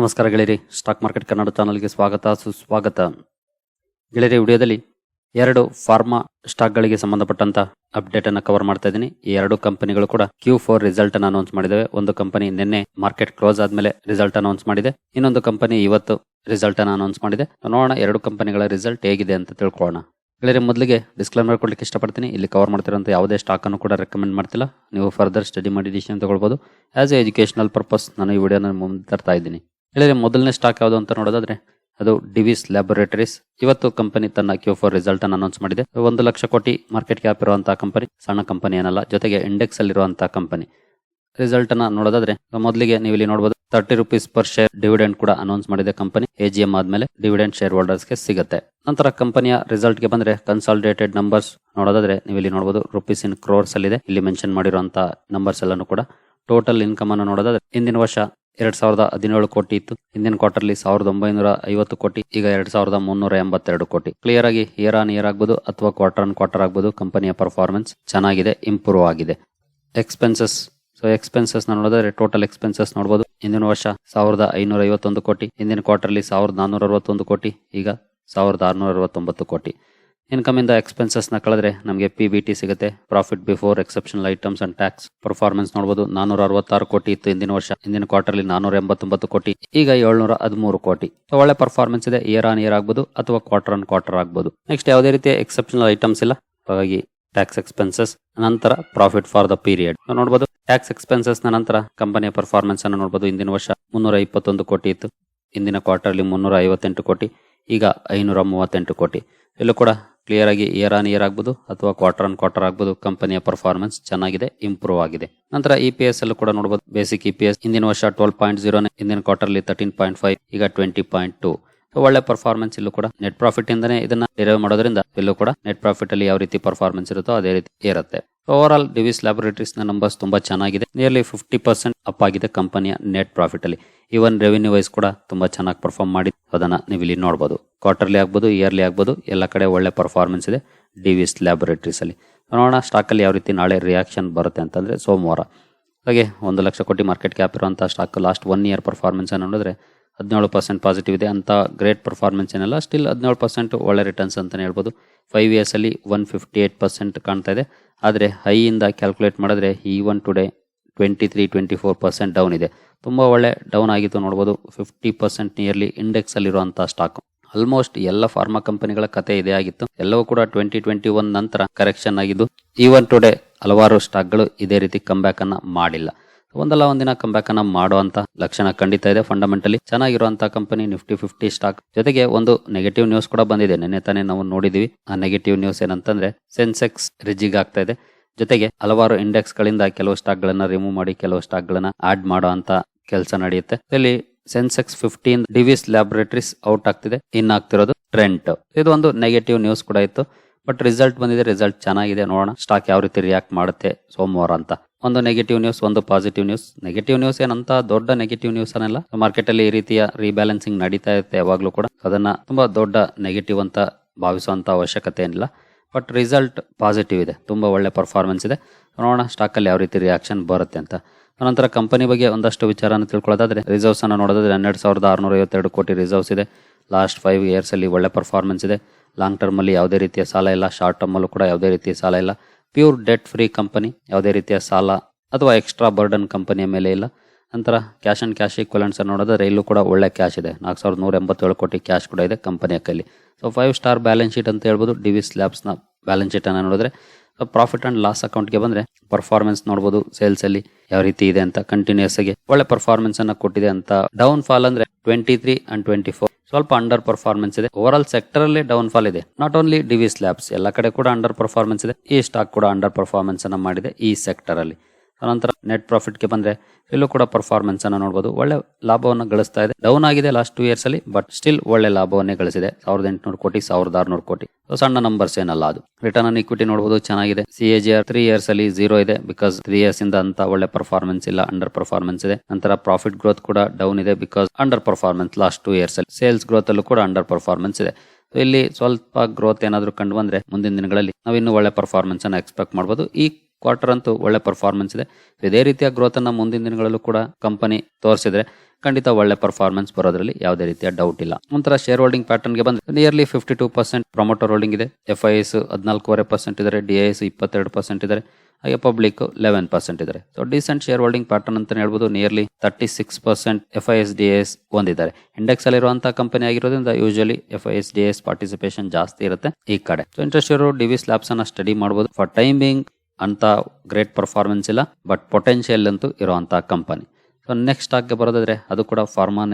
ನಮಸ್ಕಾರ ಗೆಳೆಯರಿ, stock market Kannada ಚಾನಲ್ಗೆ ಸ್ವಾಗತ, ಸುಸ್ವಾಗತ. ಗೆಳೆಯರಿ, ವಿಡಿಯೋದಲ್ಲಿ ಎರಡು ಫಾರ್ಮಾ ಸ್ಟಾಕ್ಗಳಿಗೆ ಸಂಬಂಧಪಟ್ಟಂತ ಅಪ್ಡೇಟ್ ಅನ್ನು ಕವರ್ ಮಾಡ್ತಾ ಇದ್ದೀನಿ. ಈ ಎರಡು ಕಂಪನಿಗಳು ಕೂಡ ಕ್ಯೂ ಫೋರ್ ರಿಸಲ್ಟ್ ಅನ್ನು ಅನೌನ್ಸ್ ಮಾಡಿದ್ದಾವೆ ಒಂದು ಕಂಪನಿ ನಿನ್ನೆ ಮಾರ್ಕೆಟ್ ಕ್ಲೋಸ್ ಆದ್ಮೇಲೆ ರಿಸಲ್ಟ್ ಅನೌನ್ಸ್ ಮಾಡಿದೆ. ಇನ್ನೊಂದು ಕಂಪನಿ ಇವತ್ತು ರಿಸಲ್ಟ್ ಅನ್ನು ಅನೌನ್ಸ್ ಮಾಡಿದೆ. ನೋಡೋಣ ಎರಡು ಕಂಪನಿಗಳ ರಿಸಲ್ಟ್ ಹೇಗಿದೆ ಅಂತ ತಿಳ್ಕೊಳ್ಳೋಣ. ಗೆಳೆಯರಿ, ಮೊದಲಿಗೆ ಡಿಸ್ಕ್ಲೈಮರ್ ಕೊಡ್ಲಿಕ್ಕೆ ಇಷ್ಟಪಡ್ತೀನಿ. ಇಲ್ಲಿ ಕವರ್ ಮಾಡ್ತಿರೋಂಥ ಯಾವುದೇ ಸ್ಟಾಕ್ ಅನ್ನು ಕೂಡ ರೆಕಮೆಂಡ್ ಮಾಡ್ತಿಲ್ಲ. ನೀವು ಫರ್ದರ್ ಸ್ಟಡಿ ಮಾಡಿ ಡಿಸಿಷನ್ ತಗೊಳ್ಬೋದು. ಆಸ್ ಎ ಎಜುಕೇಷನಲ್ ಪರ್ಪಸ್ ನಾನು ಈ ವಿಡಿಯೋನ ಮುಂದೆ ತರ್ತಾ ಇದ್ದೀನಿ. ಹೇಳಿದ್ರೆ ಮೊದಲನೇ ಸ್ಟಾಕ್ ಯಾವುದು ಅಂತ ನೋಡೋದಾದ್ರೆ ಅದು ಡಿವಿಸ್ ಲ್ಯಾಬೊರೇಟರೀಸ್ ಇವತ್ತು ಕಂಪನಿ ತನ್ನ ಕ್ಯೂ ಫೋರ್ ರಿಸಲ್ಟ್ ಅನ್ನು ಅನೌನ್ಸ್ ಮಾಡಿದೆ. ಒಂದು ಲಕ್ಷ ಕೋಟಿ ಮಾರ್ಕೆಟ್ ಕ್ಯಾಪ್ ಇರುವಂತಹ ಕಂಪನಿ ಸಣ್ಣ ಕಂಪನಿ ಏನಲ್ಲ, ಜೊತೆಗೆ ಇಂಡೆಕ್ಸ್ ಅಲ್ಲಿರುವಂತಹ ಕಂಪನಿ ರಿಸಲ್ಟ್ ಅನ್ನ ನೋಡೋದಾದ್ರೆ, ಮೊದಲಿಗೆ ನೀವು ಇಲ್ಲಿ ನೋಡಬಹುದು thirty rupees per share dividend ಕೂಡ ಅನೌನ್ಸ್ ಮಾಡಿದೆ ಕಂಪನಿ ಎಜಿಎಂ ಆದ್ಮೇಲೆ ಡಿವಿಡೆಂಡ್ ಶೇರ್ ಹೋಲ್ಡರ್ಸ್ಗೆ ಸಿಗುತ್ತೆ. ನಂತರ ಕಂಪನಿಯ ರಿಸಲ್ಟ್ಗೆ ಬಂದ್ರೆ ಕನ್ಸಾಲಿಡೇಟೆಡ್ ನಂಬರ್ಸ್ ನೋಡೋದಾದ್ರೆ, ನೀವು ಇಲ್ಲಿ ನೋಡಬಹುದು ರುಪೀಸ್ ಇನ್ ಕ್ರೋರ್ಸ್ ಅಲ್ಲಿದೆ. ಇಲ್ಲಿ ಮೆನ್ಷನ್ ಮಾಡಿರುವಂತಹ ನಂಬರ್ಸ್ ಎಲ್ಲಾನು ಕೂಡ ಟೋಟಲ್ ಇನ್ಕಮ್ ಅನ್ನು ನೋಡೋದಾದ್ರೆ, ಹಿಂದಿನ ವರ್ಷ ಎರಡ್ ಸಾವಿರದ ಹದಿನೇಳು ಕೋಟಿ ಇತ್ತು. ಹಿಂದಿನ ಕ್ವಾರ್ಟರ್ಲಿ ಸಾವಿರದ ಒಂಬೈನೂರ ಐವತ್ತು ಕೋಟಿ, ಈಗ ಎರಡ್ ಸಾವಿರದ ಮುನ್ನೂರ ಎಂಬತ್ತೆರಡು ಕೋಟಿ. ಕ್ಲಿಯರ್ ಆಗಿ ಇಯರ್ ಆನ್ ಇಯರ್ ಆಗ್ಬೋದು ಅಥವಾ ಕ್ವಾರ್ಟರ್ ಆನ್ ಕ್ವಾರ್ಟರ್ ಆಗ್ಬೋದು ಕಂಪನಿಯ ಪರ್ಫಾರ್ಮೆನ್ಸ್ ಚೆನ್ನಾಗಿದೆ ಇಂಪ್ರೂವ್ ಆಗಿದೆ. ಎಕ್ಸ್ಪೆನ್ಸಸ್ ಸೊ ಎಕ್ಸ್ಪೆನ್ಸಸ್ ನೋಡಿದ್ರೆ ಟೋಟಲ್ ಎಕ್ಸ್ಪೆನ್ಸಸ್ ನೋಡಬಹುದು ಹಿಂದಿನ ವರ್ಷ ಸಾವಿರದ ಐನೂರ ಐವತ್ತೊಂದು ಕೋಟಿ, ಹಿಂದಿನ ಕ್ವಾರ್ಟರ್ಲಿ ಸಾವಿರದ ನಾನ್ನೂರ ಅರವತ್ತೊಂದು ಕೋಟಿ, ಈಗ ಸಾವಿರದ ಆರುನೂರ ಅರವತ್ತೊಂಬತ್ತು ಕೋಟಿ. ಇನ್ಕಮ್ ಇಂದ ಎಕ್ಸ್ಪೆನ್ಸಸ್ನ ಕಳೆದ್ರೆ ನಮಗೆ ಪಿ ಬಿ ಟಿ ಸಿಗುತ್ತೆ. Profit before exceptional items and tax performance ನೋಡಬಹುದು ನಾನೂರ ಅರವತ್ತಾರು ಕೋಟಿ ಇತ್ತು ಹಿಂದಿನ ವರ್ಷ. ಹಿಂದಿನ ಕ್ವಾರ್ಟರ್ಲಿ ನಾನೂರ ಎಂಬತ್ತೊಂಬತ್ತು ಕೋಟಿ. ಈಗ ಏಳ್ನೂರ ಹದಿಮೂರು ಕೋಟಿ ಒಳ್ಳೆ ಪರ್ಫಾರ್ಮೆನ್ಸ್ ಇದೆ. ಇಯರ್ ಆನ್ ಇಯರ್ ಆಗ್ಬೋದು ಅಥವಾ ಕ್ವಾರ್ಟರ್ ಆನ್ ಕ್ವಾರ್ಟರ್ ಆಗ್ಬೋದು. ನೆಕ್ಸ್ಟ್ ಯಾವುದೇ ರೀತಿಯ ಎಕ್ಸೆಪ್ಷನಲ್ ಐಟಮ್ಸ್ ಇಲ್ಲ. ಹಾಗಾಗಿ ಟ್ಯಾಕ್ಸ್ ಎಕ್ಸ್ಪೆನ್ಸಸ್ ನಂತರ ಪ್ರಾಫಿಟ್ ಫಾರ್ ದ ಪೀರಿಯಡ್ ನೋಡಬಹುದು ಟ್ಯಾಕ್ಸ್ ಎಕ್ಸ್ಪೆನ್ಸಸ್ನ ನಂತರ ಕಂಪನಿಯ ಪರ್ಫಾರ್ಮೆನ್ಸ್ ಅನ್ನು ನೋಡಬಹುದು ಹಿಂದಿನ ವರ್ಷ ಮುನ್ನೂರ ಇಪ್ಪತ್ತೊಂದು ಕೋಟಿ ಇತ್ತು. ಹಿಂದಿನ ಕ್ವಾರ್ಟರ್ಲಿ ಮುನ್ನೂರ ಐವತ್ತೆಂಟು ಕೋಟಿ. ಈಗ ಐನೂರ ಮೂವತ್ತೆಂಟು ಕೋಟಿ. ಇಲ್ಲೂ ಕೂಡ ಕ್ಲಿಯರ್ ಆಗಿ ಇಯರ್ ಆನ್ ಇಯರ್ ಆಗ್ಬೋದು ಅಥವಾ ಕ್ವಾರ್ಟರ್ ಆನ್ ಕ್ವಾರ್ಟರ್ ಆಗ್ಬೋದು ಕಂಪನಿಯ ಪರ್ಫಾರ್ಮೆನ್ಸ್ ಚೆನ್ನಾಗಿದೆ ಇಂಪ್ರೂವ್ ಆಗಿದೆ. ನಂತರ ಇ ಪಿ ಎಸ್ ಅಲ್ಲೂ ಕೂಡ ನೋಡಬಹುದು ಬೇಸಿಕ್ ಇ ಪಿ ಎಸ್ ಹಿಂದಿನ ವರ್ಷ ಟ್ವೆಲ್ ಪಾಯಿಂಟ್ ಜೀರೋ ಹಿಂದಿನ ಅಲ್ಲಿ ತರ್ಟೀನ್ ಪಾಯಿಂಟ್ ಫೈವ್ ಈಗ ಟ್ವೆಂಟಿ ಪಾಯಿಂಟ್ ಟು ಒಳ್ಳೆ ಪರ್ಫಾರ್ಮೆನ್ಸ್ ಇಲ್ಲೂ ಕೂಡ ನೆಟ್ ಪ್ರಾಫಿಟ್ ಇಂದನೇ ಇದನ್ನ ಡಿರೈವ್ ಮಾಡೋದ್ರಿಂದ ಇಲ್ಲೂ ಕೂಡ ನೆಟ್ ಪ್ರಾಫಿಟ್ ಅಲ್ಲಿ ಯಾವ ರೀತಿ ಪರ್ಫಾರ್ಮೆನ್ಸ್ ಇರುತ್ತೋ ಅದೇ ರೀತಿ ಇರುತ್ತೆ ಓವರ್ ಆಲ್ ಡಿವಿಸ್ ಲ್ಯಾಬೊರೇಟರೀಸ್ನ ನಂಬರ್ಸ್ ತುಂಬಾ ಚೆನ್ನಾಗಿದೆ. ನಿಯರ್ಲಿ ಫಿಫ್ಟಿ ಪರ್ಸೆಂಟ್ ಅಪ್ ಆಗಿದೆ ಕಂಪನಿಯ ನೆಟ್ ಪ್ರಾಫಿಟ್ ಅಲ್ಲಿ. ಈವನ್ ರೆವಿನ್ಯೂ ವೈಸ್ ಕೂಡ ತುಂಬಾ ಚೆನ್ನಾಗಿ ಪರ್ಫಾರ್ಮ್ ಮಾಡಿ ಅದನ್ನ ನೀವು ಇಲ್ಲಿ ನೋಡಬಹುದು ಕ್ವಾರ್ಟರ್ಲಿ ಆಗ್ಬೋದು ಇಯರ್ಲಿ ಆಗ್ಬೋದು, ಎಲ್ಲ ಕಡೆ ಒಳ್ಳೆ ಪರ್ಫಾರ್ಮೆನ್ಸ್ ಇದೆ ಡಿ ವಿಸ್ ಲ್ಯಾಬೊರೇಟ್ರೀಸಲ್ಲಿ ನೋಡೋಣ ಸ್ಟಾಕಲ್ಲಿ ಯಾವ ರೀತಿ ನಾಳೆ ರಿಯಾಕ್ಷನ್ ಬರುತ್ತೆ ಅಂತಂದರೆ ಸೋಮವಾರ. ಹಾಗೆ ಒಂದು ಲಕ್ಷ ಕೋಟಿ ಮಾರ್ಕೆಟ್ ಕ್ಯಾಪ್ ಇರುವಂಥ stock last one year performance ನೋಡಿದ್ರೆ ಹದಿನೇಳು ಪರ್ಸೆಂಟ್ ಪಾಸಿಟಿವ್ ಇದೆ. ಅಂತ ಗ್ರೇಟ್ ಪರ್ಫಾರ್ಮೆನ್ಸ್ ಏನಲ್ಲ ಸ್ಟಿಲ್ ಹದಿನೇಳು ಪರ್ಸೆಂಟ್ ಒಳ್ಳೆ ರಿಟರ್ನ್ಸ್ ಅಂತಲೇ ಹೇಳ್ಬೋದು. ಫೈವ್ ಇಯರ್ಸಲ್ಲಿ ಒನ್ ಫಿಫ್ಟಿ ಏಟ್ ಪರ್ಸೆಂಟ್ ಕಾಣ್ತಾ ಇದೆ. ಆದರೆ ಹೈಯಿಂದ ಕ್ಯಾಲ್ಕುಲೇಟ್ ಮಾಡಿದ್ರೆ ಈ one today twenty three twenty four percent down ಇದೆ. ತುಂಬ ಒಳ್ಳೆ ಡೌನ್ ಆಗಿತ್ತು ನೋಡ್ಬೋದು. ಫಿಫ್ಟಿ ಪರ್ಸೆಂಟ್ ನಿಯರ್ಲಿ ಇಂಡೆಕ್ಸಲ್ಲಿರುವಂಥ ಸ್ಟಾಕ್ ಆಲ್ಮೋಸ್ಟ್ ಎಲ್ಲ ಫಾರ್ಮಾ ಕಂಪನಿಗಳ ಕತೆ ಇದೇ ಆಗಿತ್ತು. ಎಲ್ಲವೂ ಕೂಡ ಟ್ವೆಂಟಿ ಟ್ವೆಂಟಿ ಒನ್ ನಂತರ ಕರೆಕ್ಷನ್ ಆಗಿದ್ದು ಈವನ್ ಟುಡೇ ಹಲವಾರು ಸ್ಟಾಕ್ಗಳು ಇದೇ ರೀತಿ ಕಂಬ್ಯಾಕ್ ಅನ್ನ ಮಾಡಿಲ್ಲ. ಒಂದಲ್ಲ ಒಂದಿನ ಕಂಬ್ಯಾಕ್ ಅನ್ನ ಮಾಡುವಂತ ಲಕ್ಷಣ ಖಂಡಿತ ಇದೆ ಫಂಡಮೆಂಟಲಿ ಚೆನ್ನಾಗಿರುವಂತಹ ಕಂಪನಿ ನಿಫ್ಟಿ ಫಿಫ್ಟಿ ಸ್ಟಾಕ್ ಜೊತೆಗೆ ಒಂದು ನೆಗೆಟಿವ್ ನ್ಯೂಸ್ ಕೂಡ ಬಂದಿದೆ. ನಿನ್ನೆ ತಾನೇ ನಾವು ನೋಡಿದೀವಿ. ಆ ನೆಗೆಟಿವ್ ನ್ಯೂಸ್ ಏನಂತಂದ್ರೆ ಸೆನ್ಸೆಕ್ಸ್ ರಿಜಿಗ್ ಆಗ್ತಾ ಇದೆ. ಜೊತೆಗೆ ಹಲವಾರು ಇಂಡೆಕ್ಸ್ ಗಳಿಂದ ಕೆಲವು ಸ್ಟಾಕ್ ಗಳನ್ನ ರಿಮೂವ್ ಮಾಡಿ, ಕೆಲವು ಸ್ಟಾಕ್ ಗಳನ್ನ ಆಡ್ ಮಾಡುವಂತ ಕೆಲಸ ನಡೆಯುತ್ತೆ. ಇಲ್ಲಿ Sensex fifteen Divi's laboratories out ಆಗ್ತಿದೆ. ಇನ್ ಆಗ್ತಿರೋದು ಟ್ರೆಂಟ್ ಇದು ಒಂದು ನೆಗೆಟಿವ್ ನ್ಯೂಸ್ ಕೂಡ ಇತ್ತು. ಬಟ್ ರಿಸಲ್ಟ್ ಬಂದಿದೆ ರಿಸಲ್ಟ್ ಚೆನ್ನಾಗಿದೆ ನೋಡೋಣ. ಸ್ಟಾಕ್ ಯಾವ ರೀತಿ ರಿಯಾಕ್ಟ್ ಮಾಡುತ್ತೆ ಸೋಮವಾರ ಅಂತ. ಒಂದು ನೆಗೆಟಿವ್ ನ್ಯೂಸ್ ಒಂದು ಪಾಸಿಟಿವ್ ನ್ಯೂಸ್ ನೆಗೆಟಿವ್ ನ್ಯೂಸ್ ಏನಂತ ದೊಡ್ಡ ನೆಗೆಟಿವ್ ನ್ಯೂಸ್ ಅನ್ನಲ್ಲ. ಮಾರ್ಕೆಟ್ ಅಲ್ಲಿ ಈ ರೀತಿಯ ರೀಬ್ಯಾಲೆನ್ಸಿಂಗ್ ನಡೀತಾ ಇರುತ್ತೆ ಯಾವಾಗಲೂ ಕೂಡ. ಅದನ್ನ ತುಂಬಾ ದೊಡ್ಡ ನೆಗೆಟಿವ್ ಅಂತ ಭಾವಿಸುವಂತ ಅವಶ್ಯಕತೆ ಏನಿಲ್ಲ. ಬಟ್ ರಿಸಲ್ಟ್ ಪಾಸಿಟಿವ್ ಇದೆ. ತುಂಬಾ ಒಳ್ಳೆ ಪರ್ಫಾರ್ಮೆನ್ಸ್ ಇದೆ. ನೋಡೋಣ ಸ್ಟಾಕ್ ಅಲ್ಲಿ ಯಾವ ರೀತಿ ರಿಯಾಕ್ಷನ್ ಬರುತ್ತೆ ಅಂತ. ನಂತರ ಕಂಪನಿ ಬಗ್ಗೆ ಒಂದಷ್ಟು ವಿಚಾರನ ತಿಳ್ಕೊಳ್ಳೋದಾದ್ರೆ ರಿಸರ್ವ್ಸ್ ಅನ್ನು ನೋಡೋದಾದ್ರೆ ಹನ್ನೆರಡು ಸಾವಿರದ ಆರುನೂರ ಐವತ್ತೆರಡು ಕೋಟಿ ರಿಸರ್ವ್ಸ್ ಇದೆ. ಲಾಸ್ಟ್ ಫೈವ್ ಇಯರ್ಸ್ ಅಲ್ಲಿ ಒಳ್ಳೆ ಪರ್ಫಾರ್ಮೆನ್ಸ್ ಇದೆ. ಲಾಂಗ್ ಟರ್ಮ್ ಅಲ್ಲಿ ಯಾವುದೇ ರೀತಿಯ ಸಾಲ ಇಲ್ಲ. ಶಾರ್ಟ್ ಟರ್ಮ್ ಅಲ್ಲೂ ಕೂಡ ಯಾವುದೇ ರೀತಿಯ ಸಾಲ ಇಲ್ಲ. ಪ್ಯೂರ್ ಡೆಟ್ ಫ್ರೀ ಕಂಪನಿ ಯಾವುದೇ ರೀತಿಯ ಸಾಲ ಅಥವಾ ಎಕ್ಸ್ಟ್ರಾ ಬರ್ಡನ್ ಕಂಪನಿಯ ಮೇಲೆ ಇಲ್ಲ. ನಂತರ ಕ್ಯಾಶ್ ಅಂಡ್ ಕ್ಯಾಶ್ ಈಕ್ವಲೆಂಟ್ಸ್ ನೋಡೋದಾದ್ರೆ ಇಲ್ಲೂ ಕೂಡ ಒಳ್ಳೆ ಕ್ಯಾಶ್ ಇದೆ. ನಾಲ್ಕು ಸಾವಿರದ ನೂರ ಎಂಬತ್ತೇಳು ಕೋಟಿ ಕ್ಯಾಶ್ ಕೂಡ ಇದೆ ಕಂಪನಿಯ ಕೈಲಿ. So five star balance sheet ಅಂತ ಹೇಳ್ಬೋದು. ಡಿವಿಸ್ ಲ್ಯಾಬ್ಸ್ನ ಬ್ಯಾಲೆನ್ಸ್ ಶೀಟ್ ಅನ್ನು ನೋಡಿದ್ರೆ ಪ್ರಾಫಿಟ್ ಅಂಡ್ ಲಾಸ್ ಅಕೌಂಟ್ಗೆ ಬಂದ್ರೆ ಪರ್ಫಾರ್ಮೆನ್ಸ್ ನೋಡಬಹುದು ಸೇಲ್ಸ್ ಅಲ್ಲಿ ಯಾವ ರೀತಿ ಇದೆ ಅಂತ ಕಂಟಿನ್ಯೂಸ್ ಆಗಿ ಒಳ್ಳೆ ಪರ್ಫಾರ್ಮೆನ್ಸ್ ಅನ್ನ ಕೊಟ್ಟಿದೆ ಅಂತ. ಡೌನ್ ಫಾಲ್ ಅಂದ್ರೆ twenty three and twenty four ಸ್ವಲ್ಪ ಅಂಡರ್ ಪರ್ಫಾರ್ಮೆನ್ಸ್ ಇದೆ. ಓವರ್ ಆಲ್ ಸೆಕ್ಟರ್ ಅಲ್ಲಿ ಡೌನ್ ಫಾಲ್ ಇದೆ ನಾಟ್ ಓನ್ಲಿ ಡಿವಿಸ್ ಲ್ಯಾಬ್ಸ್ ಎಲ್ಲ ಕಡೆ ಕೂಡ ಅಂಡರ್ ಪರ್ಫಾರ್ಮೆನ್ಸ್ ಇದೆ. ಈ ಸ್ಟಾಕ್ ಕೂಡ ಅಂಡರ್ ಪರ್ಫಾರ್ಮೆನ್ಸ್ ಅನ್ನ ಮಾಡಿದೆ ಈ ಸೆಕ್ಟರ್ ಅಲ್ಲಿ. ನಂತರ ನೆಟ್ ಪ್ರಾಫಿಟ್ಗೆ ಬಂದ್ರೆ ಇಲ್ಲೂ ಕೂಡ ಪರ್ಫಾರ್ಮೆನ್ಸ್ ಅನ್ನ ನೋಡಬಹುದು ಒಳ್ಳೆ ಲಾಭವನ್ನು ಗಳಿಸ್ತಾ ಇದೆ. ಡೌನ್ ಆಗಿದೆ ಲಾಸ್ಟ್ ಟೂ ಇಯರ್ಸ್ ಅಲ್ಲಿ ಬಟ್ ಸ್ಟಿಲ್ ಒಳ್ಳೆ ಲಾಭವನ್ನೇ ಗಳಿಸಿದೆ. ಸಾವಿರದ ಎಂಟುನೂರು ಕೋಟಿ, ಸಾವಿರದ ಆರುನೂರು ಕೋಟಿ. ಸಣ್ಣ ನಂಬರ್ಸ್ ಏನಲ್ಲ ಅದು. ರಿಟರ್ನ್ ಆನ್ ಇಕ್ವಿಟಿ ನೋಡಬಹುದು ಚೆನ್ನಾಗಿದೆ. C A G R three years ಅಲ್ಲಿ ಜೀರೋ ಇದೆ ಬಿಕಾಸ್ ತ್ರೀ ಇಯರ್ಸ್ ಇಂದ ಅಂತ ಒಳ್ಳೆ ಪರ್ಫಾರ್ಮೆನ್ಸ್ ಇಲ್ಲ ಅಂಡರ್ ಪರ್ಫಾರ್ಮೆನ್ಸ್ ಇದೆ. ನಂತರ ಪ್ರಾಫಿಟ್ ಗ್ರೋತ್ ಕೂಡ ಡೌನ್ ಇದೆ because under performance last two years ಅಲ್ಲಿ. ಸೇಲ್ಸ್ ಗ್ರೋತ್ ಅಲ್ಲೂ ಕೂಡ ಅಂಡರ್ ಪರ್ಫಾರ್ಮೆನ್ಸ್ ಇದೆ. ಇಲ್ಲಿ ಸ್ವಲ್ಪ ಗ್ರೋತ್ ಏನಾದರೂ ಕಂಡು ಬಂದ್ರೆ ಮುಂದಿನ ದಿನಗಳಲ್ಲಿ ನಾವು ಇನ್ನೂ ಒಳ್ಳೆ ಪರ್ಫಾರ್ಮೆನ್ಸ್ ಅನ್ನು ಎಕ್ಸ್ಪೆಕ್ಟ್ ಮಾಡಬಹುದು ಈ ಕ್ವಾರ್ಟರ್ ಅಂತೂ ಒಳ್ಳೆ ಪರ್ಫಾರ್ಮೆನ್ಸ್ ಇದೆ. ಇದೇ ರೀತಿಯ ಗ್ರೋತ್ ಅನ್ನ ಮುಂದಿನ ದಿನಗಳಲ್ಲೂ ಕೂಡ ಕಂಪನಿ ತೋರಿಸಿದ್ರೆ ಖಂಡಿತ ಒಳ್ಳೆ ಪರ್ಫಾರ್ಮೆನ್ಸ್ ಬರೋದ್ರಲ್ಲಿ ಯಾವುದೇ ರೀತಿಯ ಡೌಟ್ ಇಲ್ಲ. ಒಂಥರ ಶೇರ್ ಹೋಲ್ಡಿಂಗ್ ಪ್ಯಾಟರ್ನ್ಗೆ ಬಂದ್ರೆ nearly fifty two percent promoter holding ಇದೆ. ಎಫ್ ಐ ಎಸ್ ಹದಿನಾಲ್ಕೂವರೆ ಪರ್ಸೆಂಟ್ ಇದ್ದಾರೆ. ಡಿ ಐ ಎಸ್ ಇಪ್ಪತ್ತೆರಡು ಪರ್ಸೆಂಟ್ ಇದ್ದಾರೆ. ಹಾಗೆ ಪಬ್ಲಿಕ್ ಲೆವೆನ್ ಪರ್ಸೆಂಟ್ ಇದ್ದಾರೆ. So decent share holding pattern ಅಂತ ಹೇಳ್ಬೋದು. Nearly thirty six percent F I S D S ಹೊಂದಿದ್ದಾರೆ ಇಂಡೆಕ್ಸ್ ಅಲ್ಲಿ ಇರುವಂತಹ ಕಂಪನಿ ಆಗಿರೋದ್ರಿಂದ usually F I S D S participation ಜಾಸ್ತಿ ಇರುತ್ತೆ ಈ ಕಡೆ. ಸೊ ಇಂಟ್ರೆಸ್ಟ್ ಇರೋ ಡಿವಿ ಸ್ಲಾಬ್ಸ್ ಅನ್ನ ಸ್ಟಡಿ ಮಾಡಬಹುದು ಫಾರ್ ಟೈಮಿಂಗ್ ಅಂತ ಗ್ರೇಟ್ ಪರ್ಫಾರ್ಮೆನ್ಸ್ ಇಲ್ಲ ಬಟ್ ಪೊಟೆನ್ಷಿಯಲ್ ಅಂತೂ ಇರೋವಂಥ ಕಂಪನಿ ಸೊ ನೆಕ್ಸ್ಟ್ ಸ್ಟಾಕ್ಗೆ ಬರೋದಾದ್ರೆ, ಅದು ಕೂಡ ಫಾರ್ಮಾ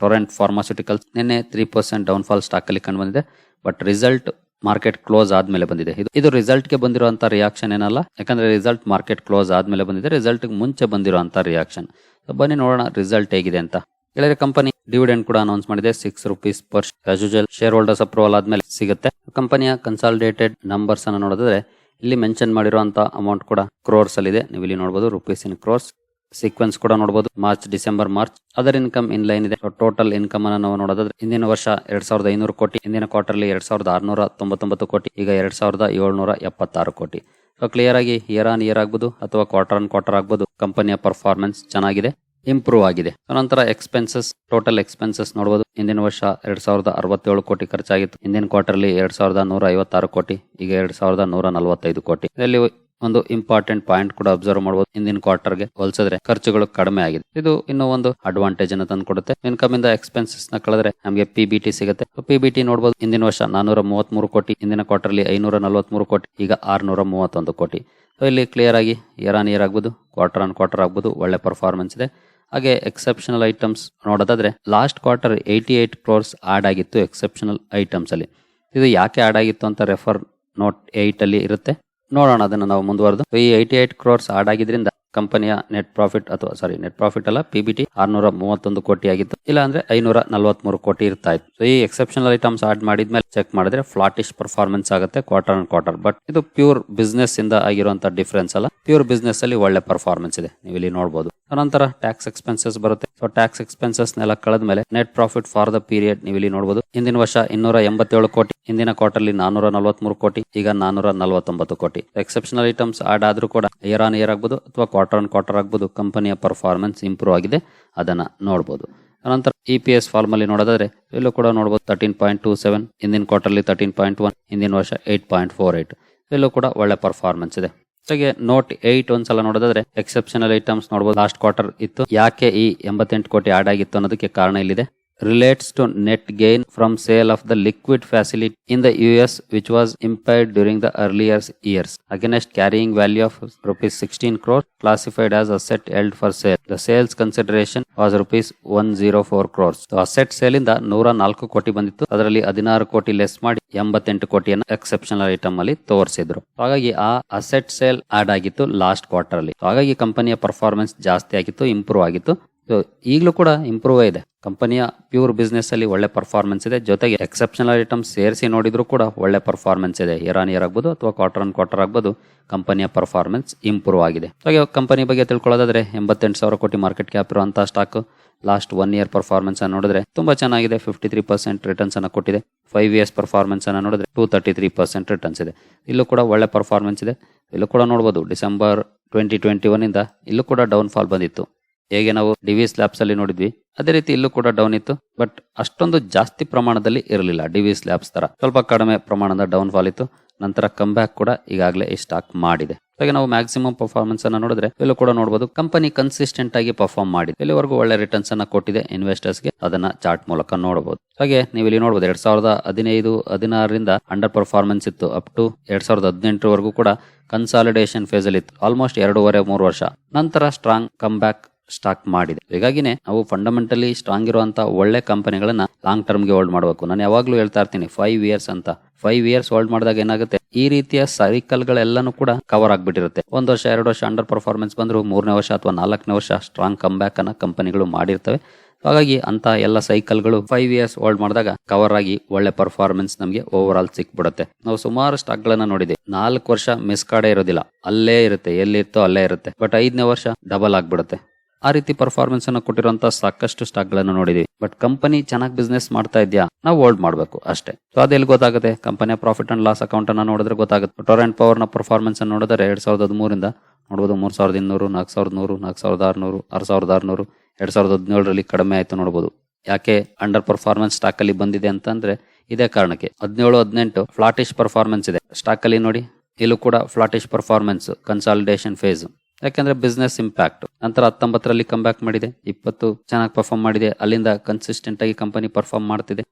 ಟೊರೆಂಟ್ ಫಾರ್ಮಾಸ್ಯೂಟಿಕಲ್ಸ್ ನಿನ್ನೆ ತ್ರೀ ಪರ್ಸೆಂಟ್ ಡೌನ್ಫಾಲ್ ಸ್ಟಾಕ್ ಅಲ್ಲಿ ಕಂಡು ಬಂದಿದೆ ಬಟ್ ರಿಸಲ್ಟ್ ಮಾರ್ಕೆಟ್ ಕ್ಲೋಸ್ ಆದ್ಮೇಲೆ ಬಂದಿದೆ. ಇದು ಇದು ರಿಸಲ್ಟ್ಗೆ ಬಂದಿರುವಂತ ರಿಯಾಕ್ಷನ್ ಏನಲ್ಲ, ಯಾಕಂದ್ರೆ ರಿಸಲ್ಟ್ ಮಾರ್ಕೆಟ್ ಕ್ಲೋಸ್ ಆದ್ಮೇಲೆ ಬಂದಿದೆ ರಿಸಲ್ಟ್ ಮುಂಚೆ ಬಂದಿರುವಂತ ರಿಯಾಕ್ಷನ್ ಬನ್ನಿ ನೋಡೋಣ ರಿಸಲ್ಟ್ ಹೇಗಿದೆ ಅಂತ. ಹೇಳಿದ್ರೆ ಕಂಪನಿ ಡಿವಿಡೆಂಡ್ ಕೂಡ ಅನೌನ್ಸ್ ಮಾಡಿದೆ six rupees per usual share holders approval ಆದ್ಮೇಲೆ ಸಿಗುತ್ತೆ. ಕಂಪನಿಯ ಕನ್ಸಾಲಿಡೇಟೆಡ್ ನಂಬರ್ಸ್ ಅನ್ನು ನೋಡಿದ್ರೆ ಇಲ್ಲಿ ಮೆನ್ಷನ್ ಮಾಡಿರುವಂತ ಅಮೌಂಟ್ ಕೂಡ ಕ್ರೋರ್ಸ್ ಅಲ್ಲಿ ಇದೆ ನೀವು ಇಲ್ಲಿ ನೋಡಬಹುದು ರುಪೀಸ್ ಇನ್ ಕ್ರೋರ್ಸ್ ಸೀಕ್ವೆನ್ಸ್ ಕೂಡ ನೋಡಬಹುದು March December March other income in line ಇದೆ ಟೋಟಲ್ ಇನ್ಕಮ್ ಅನ್ನು ನಾವು ನೋಡೋದಾದ್ರೆ ಹಿಂದಿನ ವರ್ಷ ಎರಡ್ ಸಾವಿರದ ಐನೂರು ಕೋಟಿ, ಹಿಂದಿನ ಕ್ವಾರ್ಟರ್ಲಿ ಎರಡ್ ಸಾವಿರದ ಆರ್ನೂರ ತೊಂಬತ್ತೊಂಬತ್ತು ಕೋಟಿ, ಈಗ ಎರಡ್ ಸಾವಿರದ ಏಳ್ನೂರ ಎಪ್ಪತ್ತಾರು ಕೋಟಿ. ಸೊ ಕ್ಲಿಯರ್ ಆಗಿ ಇಯರ್ ಆನ್ ಇಯರ್ ಆಗ್ಬೋದು ಅಥವಾ ಕ್ವಾರ್ಟರ್ ಆನ್ ಕ್ವಾರ್ಟರ್ ಆಗ್ಬೋದು. ಕಂಪನಿಯ ಪರ್ಫಾರ್ಮೆನ್ಸ್ ಚೆನ್ನಾಗಿದೆ. ಇಂಪ್ರೂವ್ ಆಗಿದೆ. ನಂತರ ಎಕ್ಸ್ಪೆನ್ಸಸ್ ಟೋಟಲ್ ಎಕ್ಸ್ಪೆನ್ಸಸ್ ನೋಡಬಹುದು ಹಿಂದಿನ ವರ್ಷ ಎರಡ್ ಸಾವಿರದ ಅರವತ್ತೇಳು ಕೋಟಿ ಖರ್ಚಾಗಿತ್ತು. ಹಿಂದಿನ ಕ್ವಾರ್ಟರ್ಲಿ ಎರಡ್ ಸಾವಿರದ ನೂರ ಐವತ್ತಾರು ಕೋಟಿ, ಈಗ ಎರಡ್ ಸಾವಿರದ ನೂರ ನಲವತ್ತೈದು ಕೋಟಿ. ಇದರಲ್ಲಿ ಒಂದು ಇಂಪಾರ್ಟೆಂಟ್ ಪಾಯಿಂಟ್ ಕೂಡ ಅಬ್ಸರ್ವ್ ಮಾಡಬಹುದು ಹಿಂದಿನ ಕ್ವಾರ್ಟರ್ಗೆ ಹೋಲಿಸಿದ್ರೆ ಖರ್ಚುಗಳು ಕಡಿಮೆ ಆಗಿದೆ. ಇದು ಇನ್ನೂ ಒಂದು ಅಡ್ವಾಂಟೇಜ್ ಅನ್ನು ತಂದು ಕೊಡುತ್ತೆ ಇನ್ಕಮ್ ಇಂದ ಎಕ್ಸ್ಪೆನ್ಸಸ್ನ ಕಳೆದ್ರೆ ನಮಗೆ ಪಿ ಬಿ ಟಿ ಸಿಗುತ್ತೆ. ಪಿ ಬಿ ಟಿ ನೋಡಬಹುದು ಹಿಂದಿನ ವರ್ಷ ನಾನೂರ ಮೂವತ್ಮೂರು ಕೋಟಿ, ಹಿಂದಿನ ಅಲ್ಲಿ ಐನೂರ ನಲವತ್ಮೂರು ಕೋಟಿ, ಈಗ ಆರ್ನೂರ ಮೂವತ್ತೊಂದು ಕೋಟಿ ಇಲ್ಲಿ ಕ್ಲಿಯರ್ ಆಗಿ ಇಯರ್ ಆನ್ ಇಯರ್ ಆಗ್ಬೋದು. ಕ್ವಾರ್ಟರ್ ಆನ್ ಕ್ವಾರ್ಟರ್ ಆಗ್ಬೋದು. ಒಳ್ಳೆ ಪರ್ಫಾರ್ಮೆನ್ಸ್ ಇದೆ. ಹಾಗೆ ಎಕ್ಸೆಪ್ಷನಲ್ ಐಟಮ್ಸ್ ನೋಡೋದಾದ್ರೆ last quarter eighty eight crores add ಆಗಿತ್ತು ಎಕ್ಸೆಪ್ಷನಲ್ ಐಟಮ್ಸ್ ಅಲ್ಲಿ. ಇದು ಯಾಕೆ ಆಡ್ ಆಗಿತ್ತು ಅಂತ ರೆಫರ್ ನೋಟ್ ಏಯ್ಟ್ ಅಲ್ಲಿ ಇರುತ್ತೆ. ನೋಡೋಣ, ಅದನ್ನು ನಾವು ಮುಂದುವರೆದು. ಈ ಏಯ್ಟಿ ಏಟ್ ಕ್ರೋರ್ಸ್ ಆಡ್ ಆಗಿದ್ರಿಂದ ಕಂಪನಿಯ ನೆಟ್ ಪ್ರಾಫಿಟ್ ಅಥವಾ ಸಾರಿ ನೆಟ್ ಪ್ರಾಫಿಟ್ ಅಲ್ಲ ಪಿ ಬಿ ಟಿ ಆರ್ನೂರ ಮೂವತ್ತೊಂದು ಕೋಟಿ ಆಗಿತ್ತು ಇಲ್ಲ ಅಂದ್ರೆ ಐನೂರ ನಲವತ್ಮೂರು ಕೋಟಿ ಇರ್ತಾ ಇತ್ತು. ಈ ಎಕ್ಸೆಪ್ಷನಲ್ ಐಟಮ್ಸ್ ಆಡ್ ಮಾಡಿದ್ಮೇಲೆ ಚೆಕ್ ಮಾಡಿದ್ರೆ ಫ್ಲಾಟಿಶ್ ಪರ್ಫಾರ್ಮೆನ್ಸ್ ಆಗುತ್ತೆ ಕ್ವಾರ್ಟರ್ ಅಂಡ್ ಕ್ವಾರ್ಟರ್ ಬಟ್ ಇದು ಪ್ಯೂರ್ ಬಿಸ್ನೆಸ್ ಇಂದ ಆಗಿರುವಂತಹ ಡಿಫರೆನ್ಸ್ ಅಲ್ಲ. ಪ್ಯೂರ್ ಬಿಸ್ನೆಸ್ ಅಲ್ಲಿ ಒಳ್ಳೆ ಪರ್ಫಾರ್ಮೆನ್ಸ್ ಇದೆ. ನೀವು ಇಲ್ಲಿ ನೋಡಬಹುದು ನಂತರ ಟ್ಯಾಕ್ಸ್ ಎಕ್ಸ್ಪೆನ್ಸಸ್ ಬರುತ್ತೆ. ಸೊ ಟ್ಯಾಕ್ಸ್ ಎಕ್ಸ್ಪೆನ್ಸಸ್ ನೆಲ್ಲ ಕಳೆದ ಮೇಲೆ net profit for the period ನೀವು ಇಲ್ಲಿ ನೋಡಬಹುದು ಹಿಂದಿನ ವರ್ಷ ಇನ್ನೂರ ಎಂಬತ್ತೇಳು ಕೋಟಿ. ಹಿಂದಿನ ಕ್ವಾರ್ಟರ್ಲಿ ನಾನೂರ ನಲವತ್ಮೂರು ಕೋಟಿ, ಈಗ ನಾನೂರ ನಲವತ್ತೊಂಬತ್ತು ಕೋಟಿ. ಎಕ್ಸೆಪ್ಷನಲ್ ಐಟಮ್ಸ್ ಆಡ್ ಆದ್ರೂ ಕೂಡ ಇಯರ್ ಆನ್ ಇಯರ್ ಆಗ್ಬೋದು ಅಥವಾ ಕ್ವಾರ್ಟರ್ ಆನ್ ಕ್ವಾರ್ಟರ್ ಆಗ್ಬೋದು ಕಂಪನಿಯ ಪರ್ಫಾರ್ಮೆನ್ಸ್ ಇಂಪ್ರೂವ್ ಆಗಿದೆ, ಅದನ್ನ ನೋಡಬಹುದು ನಂತರ ಇ ಪಿ ಎಸ್ ಫಾರ್ಮ್ ಅಲ್ಲಿ ನೋಡೋದಾದ್ರೆ, ಇಲ್ಲೂ ಕೂಡ ನೋಡಬಹುದು ತರ್ಟೀನ್ ಪಾಯಿಂಟ್ ಟೂ ಸೆವೆನ್ ಹಿಂದಿನ ಕ್ವಾರ್ಟರ್ಲಿ ತರ್ಟೀನ್ ಪಾಯಿಂಟ್ ಒನ್ ಹಿಂದಿನ ವರ್ಷ ಏಟ್ ಪಾಯಿಂಟ್ ಫೋರ್ ಏಟ್ ಇಲ್ಲೂ ಕೂಡ ಒಳ್ಳೆ ಪರ್ಫಾರ್ಮೆನ್ಸ್ ಇದೆ. ಜೊತೆಗೆ ನೋಟ್ ಏಟ್ ಒಂದ್ಸಲ ನೋಡೋದಾದ್ರೆ ಎಕ್ಸೆಪ್ಷನಲ್ ಐಟಮ್ಸ್ ನೋಡಬಹುದು ಲಾಸ್ಟ್ ಕ್ವಾರ್ಟರ್ ಇತ್ತು. ಯಾಕೆ ಈ ಎಂಬತ್ತೆಂಟು ಕೋಟಿ ಆಡ್ ಆಗಿತ್ತು ಅನ್ನೋದಕ್ಕೆ ಕಾರಣ ಇಲ್ಲಿದೆ. Relates to net gain from sale of the liquid facility in the US which was impaired during the earlier years against carrying value of rupees 16 crores classified as asset held for sale. The sales consideration was rupees 104 crores. So asset sale in ಇಂದ ನೂರ ನಾಲ್ಕು ಕೋಟಿ ಬಂದಿತ್ತು ಅದರಲ್ಲಿ ಹದಿನಾರು ಕೋಟಿ less ಮಾಡಿ ಎಂಬತ್ತೆಂಟು ಕೋಟಿಯನ್ನು ಎಕ್ಸೆಪ್ಷನಲ್ ಐಟಮ್ ಅಲ್ಲಿ ತೋರಿಸಿದ್ರು ಹಾಗಾಗಿ ಆ ಅಸೆಟ್ ಸೇಲ್ ಆಡ್ ಆಗಿತ್ತು ಲಾಸ್ಟ್ ಕ್ವಾರ್ಟರ್ ಅಲ್ಲಿ ಹಾಗಾಗಿ company performance ಜಾಸ್ತಿ ಆಗಿತ್ತು improve ಆಗಿತ್ತು ಸೊ ಈಗಲೂ ಕೂಡ ಇಂಪ್ರೂವ್ ಇದೆ ಕಂಪನಿಯ ಪ್ಯೂರ್ ಬಿಸ್ನೆಸ್ ಅಲ್ಲಿ ಒಳ್ಳೆ ಪರ್ಫಾರ್ಮೆನ್ಸ್ ಇದೆ. ಜೊತೆಗೆ ಎಕ್ಸೆಪ್ಷನಲ್ ಐಟಮ್ಸ್ ಸೇರಿಸಿ ನೋಡಿದ್ರು ಕೂಡ ಒಳ್ಳೆ ಪರ್ಫಾರ್ಮೆನ್ಸ್ ಇದೆ. ಇಯರ್ ಆನ್ ಇಯರ್ ಆಗ್ಬೋದು ಅಥವಾ ಕ್ವಾರ್ಟರ್ ಆನ್ ಕ್ವಾರ್ಟರ್ ಆಗ್ಬೋದು ಕಂಪನಿಯ ಪರ್ಫಾರ್ಮೆನ್ಸ್ ಇಂಪ್ರೂವ್ ಆಗಿದೆ. ಹಾಗೆ ಕಂಪನಿ ಬಗ್ಗೆ ತಿಳ್ಕೊಳ್ಳೋದಾದ್ರೆ ಎಂಬತ್ತೆಂಟು ಸಾವಿರ ಕೋಟಿ ಮಾರ್ಕೆಟ್ ಕ್ಯಾಪ್ ಇರುವಂತಹ stock last one year performance ಅನ್ನು ನೋಡಿದ್ರೆ ತುಂಬಾ ಚೆನ್ನಾಗಿದೆ. ಫಿಫ್ಟಿ ತ್ರೀ ಪರ್ಸೆಂಟ್ ರಿಟರ್ನ್ಸ್ ಅನ್ನು ಕೊಟ್ಟಿದೆ. ಫೈವ್ ಇಯರ್ಸ್ ಪರ್ಫಾರ್ಮೆನ್ಸ್ ಅನ್ನು ನೋಡಿದ್ರೆ two thirty three percent returns ಇದೆ. ಇಲ್ಲೂ ಕೂಡ ಒಳ್ಳೆ ಪರ್ಫಾರ್ಮೆನ್ಸ್ ಇದೆ. ಇಲ್ಲೂ ಕೂಡ ನೋಡಬಹುದು ಡಿಸೆಂಬರ್ ಟ್ವೆಂಟಿ ಟ್ವೆಂಟಿ ಒನ್ ಇಂದ ಇಲ್ಲೂ ಕೂಡ ಡೌನ್ ಫಾಲ್ ಬಂದಿತ್ತು. ಹೇಗೆ ನಾವು ಡಿವಿ ಲ್ಯಾಬ್ಸ್ ಅಲ್ಲಿ ನೋಡಿದ್ವಿ, ಅದೇ ರೀತಿ ಇಲ್ಲೂ ಕೂಡ ಡೌನ್ ಇತ್ತು. ಬಟ್ ಅಷ್ಟೊಂದು ಜಾಸ್ತಿ ಪ್ರಮಾಣದಲ್ಲಿ ಇರಲಿಲ್ಲ ಡಿವಿ ಸ್ಲ್ಯಾಬ್ಸ್ ತರ ಸ್ವಲ್ಪ ಕಡಿಮೆ ಪ್ರಮಾಣದ ಡೌನ್ ಫಾಲ್ ಇತ್ತು. ನಂತರ ಕಮ್ ಬ್ಯಾಕ್ ಕೂಡ ಈಗಾಗಲೇ ಈ ಸ್ಟಾಕ್ ಮಾಡಿದೆ. ಹಾಗೆ ನಾವು ಮ್ಯಾಕ್ಸಿಮಮ್ ಪರ್ಫಾರ್ಮೆನ್ಸ್ ಅನ್ನ ನೋಡಿದ್ರೆ, ಇಲ್ಲೂ ಕೂಡ ನೋಡಬಹುದು ಕಂಪನಿ ಕನ್ಸಿಸ್ಟೆಂಟ್ ಆಗಿ ಪರ್ಫಾರ್ಮ್ ಮಾಡಿದೆ. ಇಲ್ಲಿವರೆಗೂ ಒಳ್ಳೆ ರಿಟರ್ನ್ಸ್ ಅನ್ನ ಕೊಟ್ಟಿದೆ ಇನ್ವೆಸ್ಟರ್ಸ್ಗೆ. ಅದನ್ನ ಚಾರ್ಟ್ ಮೂಲಕ ನೋಡಬಹುದು ಹಾಗೆ ನೀವು ಇಲ್ಲಿ ನೋಡಬಹುದು ಎರಡ್ ಸಾವಿರದ ಹದಿನೈದು, ಹದಿನಾರರಿಂದ ಅಂಡರ್ ಪರ್ಫಾರ್ಮೆನ್ಸ್ ಇತ್ತು. ಅಪ್ ಟು ಎರಡ್ ಸಾವಿರದ ಹದಿನೆಂಟರವರೆಗೂ ಕೂಡ ಕನ್ಸಾಲಿಡೇಷನ್ ಫೇಸ್ ಅಲ್ಲಿ ಇತ್ತು. ಆಲ್ಮೋಸ್ಟ್ ಎರಡೂವರೆ, ಮೂರು ವರ್ಷ. ನಂತರ ಸ್ಟ್ರಾಂಗ್ ಕಮ್ ಬ್ಯಾಕ್ ಸ್ಟಾಕ್ ಮಾಡಿದೆ. ಹೀಗಾಗಿನೇ ನಾವು ಫಂಡಮೆಂಟಲಿ ಸ್ಟ್ರಾಂಗ್ ಇರುವಂತ ಒಳ್ಳೆ ಕಂಪನಿಗಳನ್ನ ಲಾಂಗ್ ಟರ್ಮ್ಗೆ ಹೋಲ್ಡ್ ಮಾಡಬೇಕು. ನಾನು ಯಾವಾಗ್ಲೂ ಹೇಳ್ತಾ ಇರ್ತೀನಿ ಫೈವ್ ಇಯರ್ಸ್ ಅಂತ. ಫೈವ್ ಇಯರ್ಸ್ ಹೋಲ್ಡ್ ಮಾಡಿದಾಗ ಏನಾಗುತ್ತೆ? ಈ ರೀತಿಯ ಸೈಕಲ್ ಗಳೆಲ್ಲಾನು ಕೂಡ ಕವರ್ ಆಗ್ಬಿಟ್ಟಿರುತ್ತೆ. ಒಂದ್ ವರ್ಷ, ಎರಡು ವರ್ಷ ಅಂಡರ್ ಪರ್ಫಾರ್ಮೆನ್ಸ್ ಬಂದ್ರು ಮೂರನೇ ವರ್ಷ ಅಥವಾ ನಾಲ್ಕನೇ ವರ್ಷ ಸ್ಟ್ರಾಂಗ್ ಕಮ್ ಬ್ಯಾಕ್ ಅನ್ನ ಕಂಪನಿಗಳು ಮಾಡಿರ್ತವೆ. ಹಾಗಾಗಿ ಅಂತ ಎಲ್ಲ ಸೈಕಲ್ಗಳು ಫೈವ್ ಇಯರ್ಸ್ ಹೋಲ್ಡ್ ಮಾಡಿದಾಗ ಕವರ್ ಆಗಿ ಒಳ್ಳೆ ಪರ್ಫಾರ್ಮೆನ್ಸ್ ನಮಗೆ ಓವರ್ ಆಲ್ ಸಿಕ್ಬಿಡುತ್ತೆ. ನಾವು ಸುಮಾರು ಸ್ಟಾಕ್ ಗಳನ್ನ ನೋಡಿದೆ ನಾಲ್ಕು ವರ್ಷ ಮಿಸ್ ಕಾಡೇ ಇರೋದಿಲ್ಲ. ಅಲ್ಲೇ ಇರುತ್ತೆ. ಎಲ್ಲಿತ್ತೋ ಅಲ್ಲೇ ಇರುತ್ತೆ. ಬಟ್ ಐದನೇ ವರ್ಷ ಡಬಲ್ ಆಗ್ಬಿಡುತ್ತೆ. ಆ ರೀತಿ ಪರ್ಫಾರ್ಮೆನ್ಸ್ ಅನ್ನು ಕೊಟ್ಟಿರುವಂತಹ ಸಾಕಷ್ಟು ಸ್ಟಾಕ್ಗಳನ್ನು ನೋಡಿದೀವಿ. ಬಟ್ ಕಂಪನಿ ಚೆನ್ನಾಗಿ ಬಿಸ್ನೆಸ್ ಮಾಡ್ತಾ ಇದೆಯಾ? ನಾವು ಹೋಲ್ಡ್ ಮಾಡಬೇಕು ಅಷ್ಟೇ. ಸೊ ಅದೆಲ್ಲಿ ಗೊತ್ತಾಗುತ್ತೆ? ಕಂಪನಿಯ ಪ್ರಾಫಿಟ್ ಅಂಡ್ ಲಾಸ್ ಅಕೌಂಟ್ ಅನ್ನ ನೋಡಿದ್ರೆ ಗೊತ್ತಾಗುತ್ತೆ. ಟೋರ್ ಪವರ್ನ ಪರ್ಫಾರ್ಮೆನ್ಸ್ ಅನ್ನು ನೋಡಿದ್ರೆ ಎರಡ್ ಸಾವಿರದ ಹದಿಮೂರಿಂದ ನೋಡಬಹುದು ಮೂರ್ ಸಾವಿರದ ಇನ್ನೂರು, ನಾಲ್ಕು ಸಾವಿರದ ನೂರು, ನಾಲ್ಕು ಸಾವಿರದ ಆರ್ನೂರು, ಆರು ಸಾವಿರದ ಆರ್ನೂರು, ಎರಡ್ ಸಾವಿರದ ಹದಿನೇಳರಲ್ಲಿ ಕಡಿಮೆ ಆಯ್ತು ನೋಡಬಹುದು ಯಾಕೆ ಅಂಡರ್ ಪರ್ಫಾರ್ಮೆನ್ಸ್ ಸ್ಟಾಕ್ ಅಲ್ಲಿ ಬಂದಿದೆ ಅಂತಂದ್ರೆ ಇದೇ ಕಾರಣಕ್ಕೆ. ಹದಿನೇಳು, ಹದಿನೆಂಟು ಫ್ಲಾಟಿಶ್ ಪರ್ಫಾರ್ಮೆನ್ಸ್ ಇದೆ. ಸ್ಟಾಕ್ ಅಲ್ಲಿ ನೋಡಿ, ಇಲ್ಲೂ ಕೂಡ ಫ್ಲಾಟಿಶ್ ಪರ್ಫಾರ್ಮೆನ್ಸ್ ಕನ್ಸಾಲಿಡೇಷನ್ ಫೇಸ್ ಯಾಕಂದ್ರೆ ಬಿಸ್ನೆಸ್ ಇಂಪ್ಯಾಕ್ಟ್ ನಂತರ ಹತ್ತೊಂಬತ್ತರಲ್ಲಿ ಕಮ್ ಬ್ಯಾಕ್ ಮಾಡಿದೆ. ಇಪ್ಪತ್ತು ಚೆನ್ನಾಗಿ ಪರ್ಫಾರ್ಮ್ ಮಾಡಿದೆ. ಅಲ್ಲಿಂದ ಕನ್ಸಿಸ್ಟೆಂಟ್ ಆಗಿ ಕಂಪನಿ ಪರ್ಫಾರ್ಮ್ ಮಾಡ್ತಿದೆ.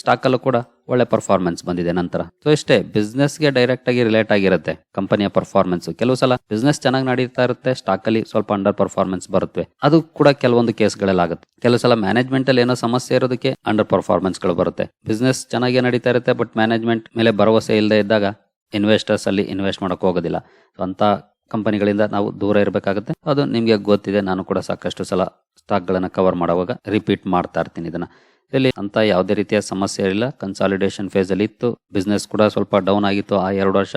ಸ್ಟಾಕ್ ಅಲ್ಲೂ ಕೂಡ ಒಳ್ಳೆ ಪರ್ಫಾರ್ಮೆನ್ಸ್ ಬಂದಿದೆ ನಂತರ. ಸೊ ಇಷ್ಟೇ ಬಿಸ್ನೆಸ್ಗೆ ಡೈರೆಕ್ಟ್ ಆಗಿ ರಿಲೇಟ್ ಆಗಿರುತ್ತೆ ಕಂಪನಿಯ ಪರ್ಫಾರ್ಮೆನ್ಸ್ ಕೆಲವು ಸಲ ಬಿಸ್ನೆಸ್ ಚೆನ್ನಾಗಿ ನಡೀತಾ ಇರುತ್ತೆ ಸ್ಟಾಕ್ ಅಲ್ಲಿ ಸ್ವಲ್ಪ ಅಂಡರ್ ಪರ್ಫಾರ್ಮೆನ್ಸ್ ಬರುತ್ತೆ. ಅದು ಕೂಡ ಕೆಲವೊಂದು ಕೇಸ್ ಆಗುತ್ತೆ. ಕೆಲವು ಸಲ ಮ್ಯಾನೇಜ್ಮೆಂಟ್ ಅಲ್ಲಿ ಏನೋ ಸಮಸ್ಯೆ ಇರೋದಕ್ಕೆ ಅಂಡರ್ ಪರ್ಫಾರ್ಮೆನ್ಸ್ಗಳು ಬರುತ್ತೆ. ಬಿಸ್ನೆಸ್ ಚೆನ್ನಾಗಿ ನಡೀತಾ ಇರುತ್ತೆ ಬಟ್ ಮ್ಯಾನೇಜ್ಮೆಂಟ್ ಮೇಲೆ ಭರವಸೆ ಇಲ್ಲದೆ ಇದ್ದಾಗ ಇನ್ವೆಸ್ಟರ್ಸ್ ಅಲ್ಲಿ ಇನ್ವೆಸ್ಟ್ ಮಾಡೋಕೆ ಹೋಗೋದಿಲ್ಲ. ಸೊ ಅಂತ ಕಂಪನಿಗಳಿಂದ ನಾವು ದೂರ ಇರಬೇಕಾಗುತ್ತೆ. ಅದು ನಿಮಗೆ ಗೊತ್ತಿದೆ, ನಾನು ಕೂಡ ಸಾಕಷ್ಟು ಸಲ ಸ್ಟಾಕ್ಗಳನ್ನು ಕವರ್ ಮಾಡುವಾಗ ರಿಪೀಟ್ ಮಾಡ್ತಾ ಇರ್ತೀನಿ ಇದನ್ನು. ಇಲ್ಲಿ ಅಂತ ಯಾವುದೇ ರೀತಿಯ ಸಮಸ್ಯೆ ಇರಲಿಲ್ಲ ಕನ್ಸಾಲಿಡೇಷನ್ ಫೇಸಲ್ಲಿ ಇತ್ತು. ಬಿಸ್ನೆಸ್ ಕೂಡ ಸ್ವಲ್ಪ ಡೌನ್ ಆಗಿತ್ತು ಆ ಎರಡು ವರ್ಷ.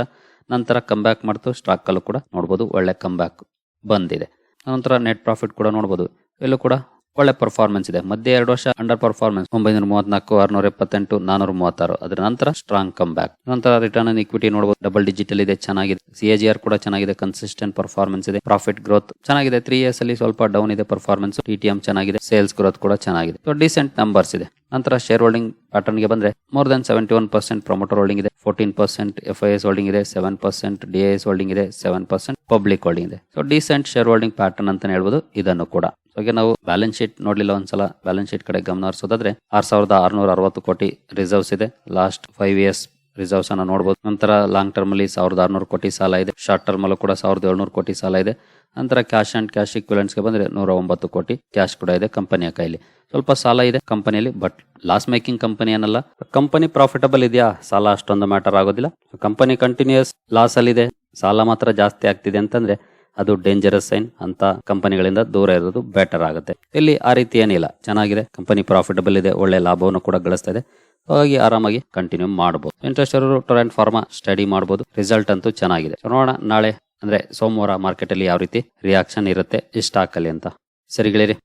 ನಂತರ ಕಮ್ ಬ್ಯಾಕ್ ಮಾಡ್ತು. ಸ್ಟಾಕ್ ಅಲ್ಲೂ ಕೂಡ ನೋಡ್ಬೋದು ಒಳ್ಳೆ ಕಮ್ ಬ್ಯಾಕ್ ಬಂದಿದೆ. ನಂತರ ನೆಟ್ ಪ್ರಾಫಿಟ್ ಕೂಡ ನೋಡ್ಬೋದು. ಇಲ್ಲೂ ಕೂಡ ಒಳ್ಳೆ ಪರ್ಫಾರ್ಮೆನ್ಸ್ ಇದೆ. ಮಧ್ಯೆ ಎರಡು ವರ್ಷ ಅಂಡರ್ ಪರ್ಫಾರ್ಮೆನ್ಸ್ ಒಂಬೈನೂರ ಮೂವತ್ನಾಲ್ಕು, ಆರ್ನೂರ ಎಪ್ಪತ್ತೆಂಟು, ನಾನೂರ ಮೂವತ್ತಾರು. ಅದರ ನಂತರ ಸ್ಟ್ರಾಂಗ್ ಕಮ್ ಬ್ಯಾಕ್ ನಂತರ ರಿಟರ್ನ್ ಆನ್ ಇಕ್ವಿಟಿ ನೋಡಬಹುದು ಡಬಲ್ ಡಿಜಿಟಲ್ ಇದೆ, ಚೆನ್ನಾಗಿದೆ. ಸಿಎಜಿಆರ್ ಕೂಡ ಚೆನ್ನಾಗಿದೆ ಕನ್ಸಿಸ್ಟೆಂಟ್ ಪರ್ಫಾರ್ಮೆನ್ಸ್ ಇದೆ. ಪ್ರಾಫಿಟ್ ಗ್ರೋತ್ ಚೆನ್ನಾಗಿದೆ. ತ್ರೀ ಇಯರ್ಸ್ ಅಲ್ಲಿ ಸ್ವಲ್ಪ ಡೌನ್ ಇದೆ ಪರ್ಫಾರ್ಮೆನ್ಸ್ ಟಿಟಿಎಂ ಚೆನ್ನಾಗಿದೆ. ಸೇಲ್ಸ್ ಗ್ರೋತ್ ಕೂಡ ಚೆನ್ನಾಗಿದೆ. ಸೊ ಡಿಸೆಂಟ್ ನಂಬರ್ಸ್ ಇದೆ. ನಂತರ ಶೇರ್ ಹೋಲ್ಡಿಂಗ್ ಪ್ಯಾಟರ್ನ್ಗೆ ಬಂದ್ರೆ more than seventy one percent promoter holding ಇದೆ. Fourteen percent F I S holding ಇದೆ. Seven percent D S holding ಇದೆ. ಸೆವೆನ್ ಪರ್ಸೆಂಟ್ ಪಬ್ಲಿಕ್ ಹೋಲ್ಡಿಂಗ್ ಇದೆ. So decent share holding pattern ಅಂತ ಹೇಳ್ಬೋದು. ಇದನ್ನು ಕೂಡ. ಹಾಗೆ ನಾವು ಬ್ಯಾಲೆನ್ಸ್ ಶೀಟ್ ನೋಡ್ಲಿಲ್ಲ ಒಂದ್ಸಲ ಬ್ಯಾಲೆನ್ಸ್ ಶೀಟ್ ಕಡೆ ಗಮನ ಹರಿಸೋದಾದ್ರೆ ಆರ್ ಸಾವಿರದ ಆರ್ನೂರ ಅರವತ್ತು ಕೋಟಿ ರಿಸರ್ವ್ಸ್ ಇದೆ. ಲಾಸ್ಟ್ ಫೈವ್ ಇಯರ್ಸ್ ರಿಸರ್ವ್ಸ್ ಅನ್ನ ನೋಡಬಹುದು ನಂತರ ಲಾಂಗ್ ಟರ್ಮ್ ಅಲ್ಲಿ ಸಾವಿರದ ಆರ್ನೂರು ಕೋಟಿ ಸಾಲ ಇದೆ. ಶಾರ್ಟ್ ಟರ್ಮ್ ಅಲ್ಲೂ ಕೂಡ ಸಾವಿರದ ಏಳ್ನೂರು ಕೋಟಿ ಸಾಲ ಇದೆ. ನಂತರ ಕ್ಯಾಶ್ ಅಂಡ್ ಕ್ಯಾಶ್ ಇಕ್ವಿಲೆಂಟ್ಸ್ಗೆ ಬಂದ್ರೆ ನೂರ ಒಂಬತ್ತು ಕೋಟಿ ಕ್ಯಾಶ್ ಕೂಡ ಇದೆ ಕಂಪನಿಯ ಕೈಲಿ. ಸ್ವಲ್ಪ ಸಾಲ ಇದೆ ಕಂಪನಿಯಲ್ಲಿ ಬಟ್ ಲಾಸ್ ಮೇಕಿಂಗ್ ಕಂಪನಿ ಏನಲ್ಲ ಕಂಪನಿ ಪ್ರಾಫಿಟಬಲ್ ಇದೆಯಾ? ಸಾಲ ಅಷ್ಟೊಂದು ಮ್ಯಾಟರ್ ಆಗೋದಿಲ್ಲ. ಕಂಪನಿ ಕಂಟಿನ್ಯೂಸ್ ಲಾಸ್ ಅಲ್ಲಿ ಇದೆ ಸಾಲ ಮಾತ್ರ ಜಾಸ್ತಿ ಆಗ್ತಿದೆ ಅಂತಂದ್ರೆ ಅದು ಡೇಂಜರಸ್ ಸೈನ್ ಅಂತ ಕಂಪನಿಗಳಿಂದ ದೂರ ಇರೋದು ಬೆಟರ್ ಆಗುತ್ತೆ. ಇಲ್ಲಿ ಆ ರೀತಿ ಏನಿಲ್ಲ. ಚೆನ್ನಾಗಿದೆ. ಕಂಪನಿ ಪ್ರಾಫಿಟಬಲ್ ಇದೆ. ಒಳ್ಳೆ ಲಾಭವನ್ನು ಕೂಡ ಗಳಿಸ್ತಾ ಇದೆ. ಹಾಗಾಗಿ ಆರಾಮಾಗಿ ಕಂಟಿನ್ಯೂ ಮಾಡಬಹುದು ಇಂಟ್ರೆಸ್ಟ್ ಅವರು ಟೊರೆಂಟ್ ಫಾರ್ಮಾ ಸ್ಟಡಿ ಮಾಡಬಹುದು ರಿಸಲ್ಟ್ ಅಂತೂ ಚೆನ್ನಾಗಿದೆ. ನೋಡೋಣ ನಾಳೆ, ಅಂದ್ರೆ ಸೋಮವಾರ ಮಾರ್ಕೆಟ್ ಅಲ್ಲಿ ಯಾವ ರೀತಿ ರಿಯಾಕ್ಷನ್ ಇರುತ್ತೆ ಸ್ಟಾಕ್ ಅಲ್ಲಿ ಅಂತ. ಸರಿಗಳಿರಿ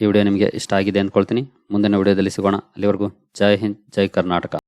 ಈ ವಿಡಿಯೋ ನಿಮಗೆ ಇಷ್ಟ ಆಗಿದೆ ಅನ್ಕೊಳ್ತೀನಿ ಮುಂದಿನ ವಿಡಿಯೋದಲ್ಲಿ ಸಿಗೋಣ. ಅಲ್ಲಿವರೆಗೂ ಜೈ ಹಿಂದ್, ಜೈ ಕರ್ನಾಟಕ.